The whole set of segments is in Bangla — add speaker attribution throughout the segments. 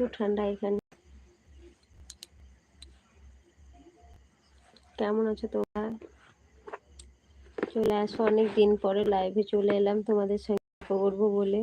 Speaker 1: প্রচুর ঠান্ডা এখানে। কেমন আছো তোমরা? চলে আসো, অনেক দিন পরে লাইভে চলে এলাম তোমাদের সঙ্গে করব বলে।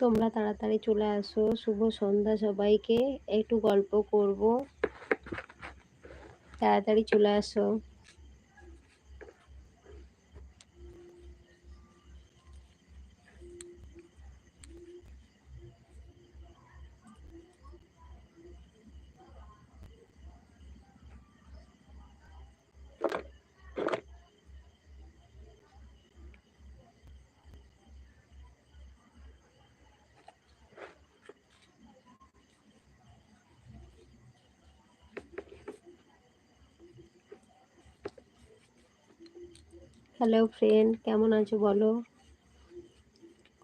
Speaker 1: তোমরা তাড়াতাড়ি চলে আসো। শুভ সন্ধ্যা সবাইকে। একটু গল্প করব। তাড়াতাড়ি চলে আসো। হ্যালো ফ্রেন্ড কেমন আছো বলো?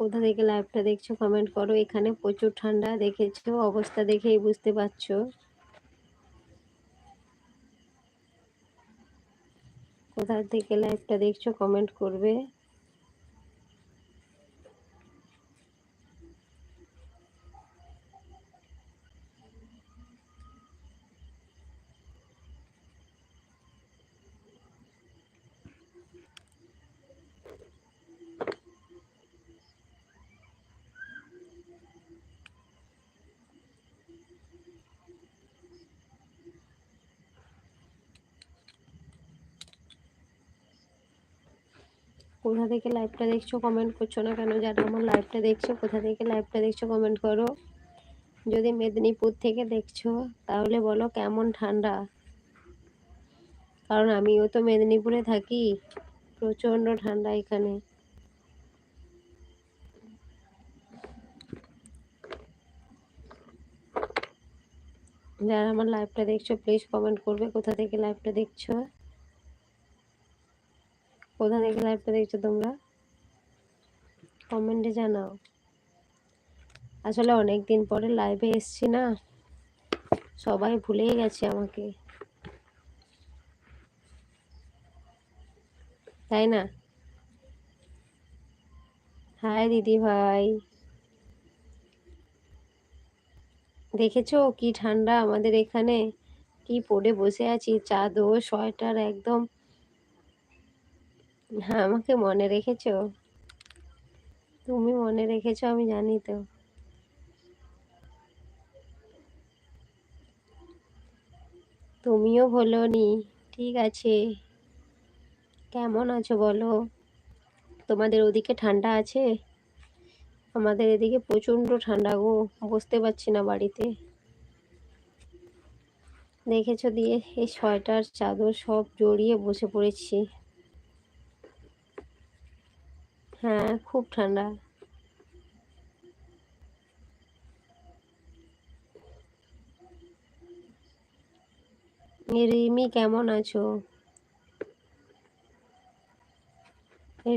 Speaker 1: কোথা থেকে লাইভটা দেখছ কমেন্ট করো। এখানে প্রচুর ঠান্ডা দেখেছ, অবস্থা দেখেই বুঝতে পারছ। কোথা থেকে লাইভটা দেখছ কমেন্ট করবে। কোথা থেকে লাইভটা দেখছ কমেন্ট করছ না কেন? যারা আমার লাইভটা দেখছ, কোথা থেকে লাইভটা দেখছ কমেন্ট করো। যদি মেদিনীপুর থেকে দেখছ, তাহলে বলো কেমন ঠান্ডা? কারণ আমিও তো মেদিনীপুরে থাকি। প্রচণ্ড ঠান্ডা এখানে। যারা আমার লাইভটা দেখছ প্লিজ কমেন্ট করবে কোথা থেকে লাইভটা দেখছ। কোথা থেকে লাইভটা দেখছ তোমরা? কমেন্টে জানাও। আসলে অনেক দিন পরে লাইভে এসছি না। সবাই ভুলেই গেছে আমাকে। তাই না? হাই দিদি ভাই। দেখেছ কি ঠান্ডা আমাদের এখানে? কি পরে বসে আছি? চাদর, সোয়েটার, একদম আমাকে মনে রেখেছো? তুমি মনে রেখেছো, আমি জানি তো। তুমিও নি ঠিক আছে। কেমন আছো বলো? তোমাদের ওদিকে ঠান্ডা আছে? আমাদের এদিকে প্রচণ্ড ঠান্ডা গো, বসতে পারছি না বাড়িতে। দেখেছ দিয়ে, এই সোয়েটার, চাদর সব জড়িয়ে বসে পড়েছি। হ্যাঁ খুব ঠান্ডা। রিমি কেমন আছো?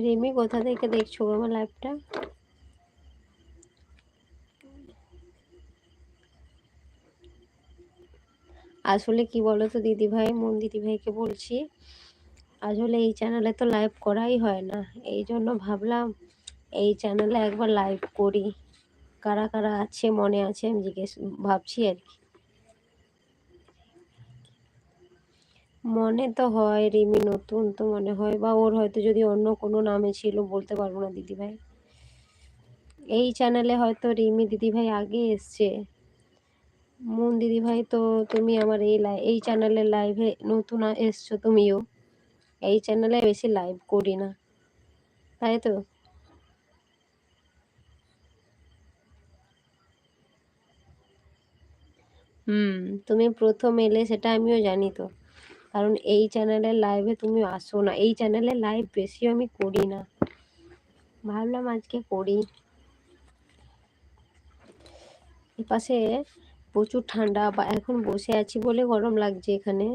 Speaker 1: রিমি, কোথা থেকে দেখছ আমার লাইভটা আসলে কি বলো তো দিদিভাই, মন দিদিভাইকে বলছি আসলে এই চ্যানেলে তো লাইভ করাই হয় না। এই জন্য ভাবলাম এই চ্যানেলে একবার লাইভ করি। কারা কারা আছে, মনে আছে, আমি জিজ্ঞেস, ভাবছি আর কি। মনে তো হয় রিমি নতুন তো মনে হয়, বা ওর হয়তো যদি অন্য কোনো নামে ছিল, বলতে পারব না দিদিভাই। এই চ্যানেলে হয়তো রিমি দিদিভাই আগে এসছে। মুন দিদিভাই তো তুমি আমার এই এই চ্যানেলের লাইভে নতুন এসছো তুমিও। এই চ্যানেলে বেশি লাইভ করি না। তাই তো? হুম, তুমি প্রথম এলে সেটা আমিও জানি তো। কারণ এই চ্যানেলের লাইভে তুমি আসো না। এই চ্যানেলে লাইভ বেশি আমি করি না। ভাবলাম আজকে করি। এপাশে প্রচুর ঠান্ডা বা এখন বসে আছি বলে গরম লাগছে এখানে।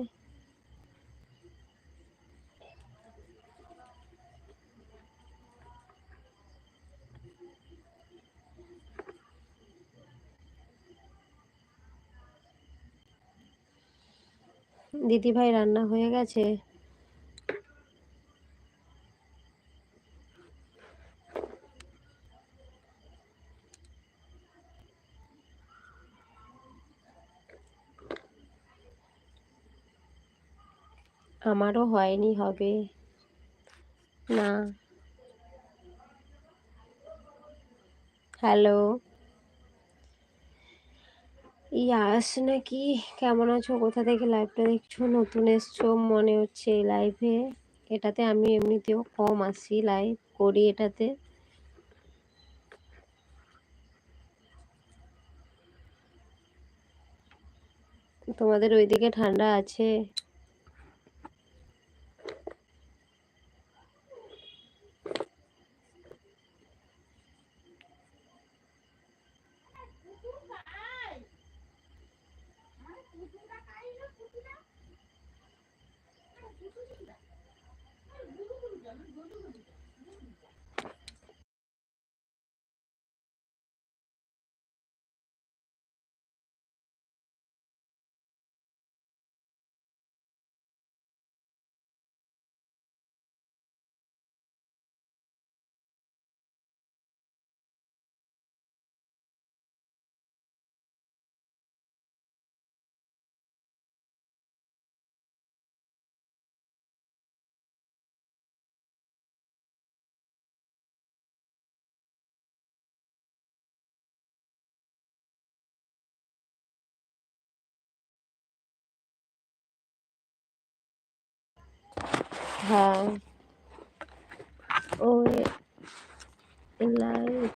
Speaker 1: দিদি ভাই রান্না হয়ে গেছে। আমারও হয়নি হবে। না। হ্যালো। ইয়াস নাকি? কেমন আছো? কোথা থেকে লাইভটা দেখছ? নতুন এসছো? মনে হচ্ছে এই লাইভে এটাতে আমি এমনিতেও কম আসি লাইভ করি এটাতে। তোমাদের ওইদিকে ঠান্ডা আছে? Bunu bulacağım. Bunu bulacağım. হ্যাঁ ও লাইভ